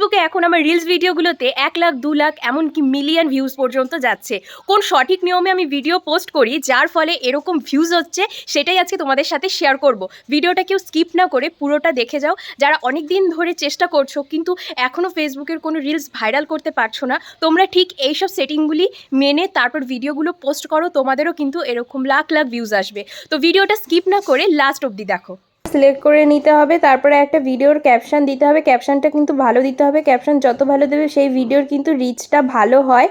ফেসবুকে এখন আমার রিলস ভিডিওগুলোতে এক লাখ, দু লাখ, এমনকি মিলিয়ন ভিউজ পর্যন্ত যাচ্ছে। কোন সঠিক নিয়মে আমি ভিডিও পোস্ট করি, যার ফলে এরকম ভিউজ হচ্ছে, সেটাই আজকে তোমাদের সাথে শেয়ার করব। ভিডিওটা কেউ স্কিপ না করে পুরোটা দেখে যাও। যারা অনেক দিন ধরে চেষ্টা করছ, কিন্তু এখনও ফেসবুকের কোনো রিলস ভাইরাল করতে পারছ না, তোমরা ঠিক এইসব সেটিংগুলি মেনে তারপর ভিডিওগুলো পোস্ট করো, তোমাদেরও কিন্তু এরকম লাখ লাখ ভিউজ আসবে। তো ভিডিওটা স্কিপ না করে লাস্ট অবধি দেখো। সিলেক্ট করে নিতে হবে, তারপরে একটা ভিডিওর ক্যাপশন দিতে হবে ক্যাপশনটা কিন্তু ভালো দিতে হবে ক্যাপশন যত ভালো দেবে সেই ভিডিওর কিন্তু রিচটা ভালো হয়।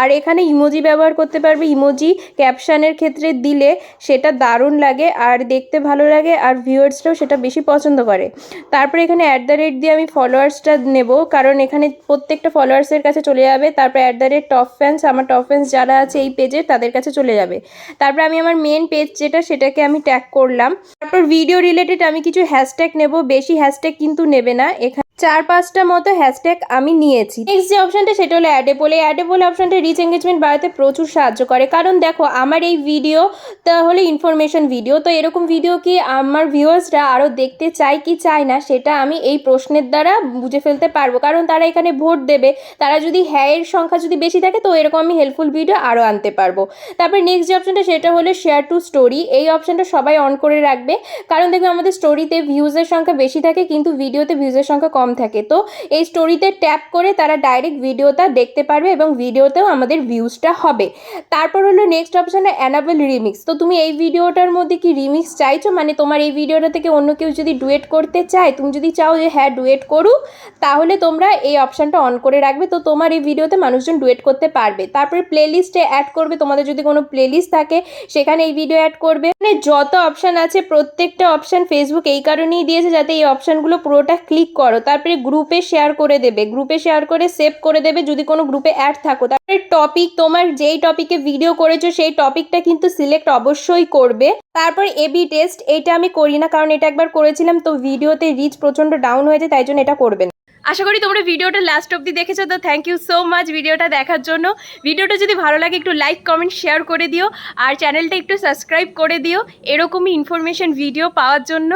আর এখানে ইমোজি ব্যবহার করতে পারবে ইমোজি ক্যাপশানের ক্ষেত্রে দিলে সেটা দারুণ লাগে আর দেখতে ভালো লাগে আর ভিউয়ার্সরাও সেটা বেশি পছন্দ করে। তারপরে এখানে অ্যাট দ্য রেট দিয়ে আমি ফলোয়ার্সটা নেব, কারণ এখানে প্রত্যেকটা ফলোয়ার্সের কাছে চলে যাবে, তারপর at the rate top fans আমার টপ ফ্যান্স যারা আছে এই পেজে তাদের কাছে চলে যাবে। তারপর আমি আমার মেন পেজ যেটা সেটাকে আমি ট্যাগ করলাম। তারপর ভিডিও রিলেটেড আমি কিছু হ্যাশট্যাগ নেব বেশি হ্যাশট্যাগ কিন্তু নেবে না। এখানে চার পাঁচটা মতো হ্যাশট্যাগ আমি নিয়েছি। নেক্সট যে অপশনটা সেটা হলো অ্যাডেপোল এই অ্যাডেপোল অপশনটা রিচ এঙ্গেজমেন্ট বাড়াতে প্রচুর সাহায্য করে। কারণ দেখো, আমার এই ভিডিও তাহলে ইনফরমেশন ভিডিও তো এরকম ভিডিও কি আমার ভিউয়ার্সরা আরও দেখতে চায় কি চায় না, সেটা আমি এই প্রশ্নের দ্বারা বুঝে ফেলতে পারব। কারণ তারা এখানে ভোট দেবে। তারা যদি হ্যাঁ এর সংখ্যা যদি বেশি থাকে, তো এরকম আমি হেল্পফুল ভিডিও আরও আনতে পারব। তারপর নেক্সট যে অপশনটা সেটা হলো শেয়ার টু স্টোরি এই অপশনটা সবাই অন করে রাখবে। কারণ দেখবে আমাদের স্টোরিতে ভিউজের সংখ্যা বেশি থাকে, কিন্তু ভিডিওতে ভিউজের সংখ্যা কম থাকে। তো এই স্টোরিতে ট্যাপ করে তারা ডাইরেক্ট ভিডিওটা দেখতে পারবে এবং ভিডিওতেও আমাদের ভিউজটা হবে। তারপর হলো নেক্সট অপশানে অ্যানাবেল রিমিক্স তো তুমি এই ভিডিওটার মধ্যে কি রিমিক্স চাইছো? মানে তোমার এই ভিডিওটা থেকে অন্য কেউ যদি ডুয়েট করতে চায়, তুমি যদি চাও যে হ্যাঁ ডুয়েট করুক, তাহলে তোমরা এই অপশানটা অন করে রাখবে। তো তোমার এই ভিডিওতে মানুষজন ডুয়েট করতে পারবে। তারপরে প্লেলিস্টে অ্যাড করবে। তোমাদের যদি কোনো প্লেলিস্ট থাকে, সেখানে এই ভিডিও অ্যাড করবে। মানে যত অপশান আছে, প্রত্যেকটা অপশান ফেসবুক এই কারণেই দিয়েছে, যাতে এই অপশানগুলো পুরোটা ক্লিক করো। তারপরে গ্রুপে শেয়ার করে দেবে। গ্রুপে শেয়ার করে সেভ করে দেবে। যদি কোনো গ্রুপে অ্যাড থাকো, তারপরে টপিক তোমার যেই টপিকে ভিডিও করেছ, সেই টপিকটা কিন্তু সিলেক্ট অবশ্যই করবে। তারপর এবি টেস্ট এটা আমি করি না, কারণ এটা একবার করেছিলাম, তো ভিডিওতে রিচ প্রচণ্ড ডাউন হয়েছে তাই জন্য এটা করবে না। আশা করি তোমরা ভিডিওটা লাস্ট অব্দি দেখেছ, তো থ্যাংক ইউ সো মাচ ভিডিওটা দেখার জন্য। ভিডিওটা যদি ভালো লাগে, একটু লাইক কমেন্ট শেয়ার করে দিও। আর চ্যানেলটা একটু সাবস্ক্রাইব করে দিও। এরকমই ইনফরমেশন ভিডিও পাওয়ার জন্য।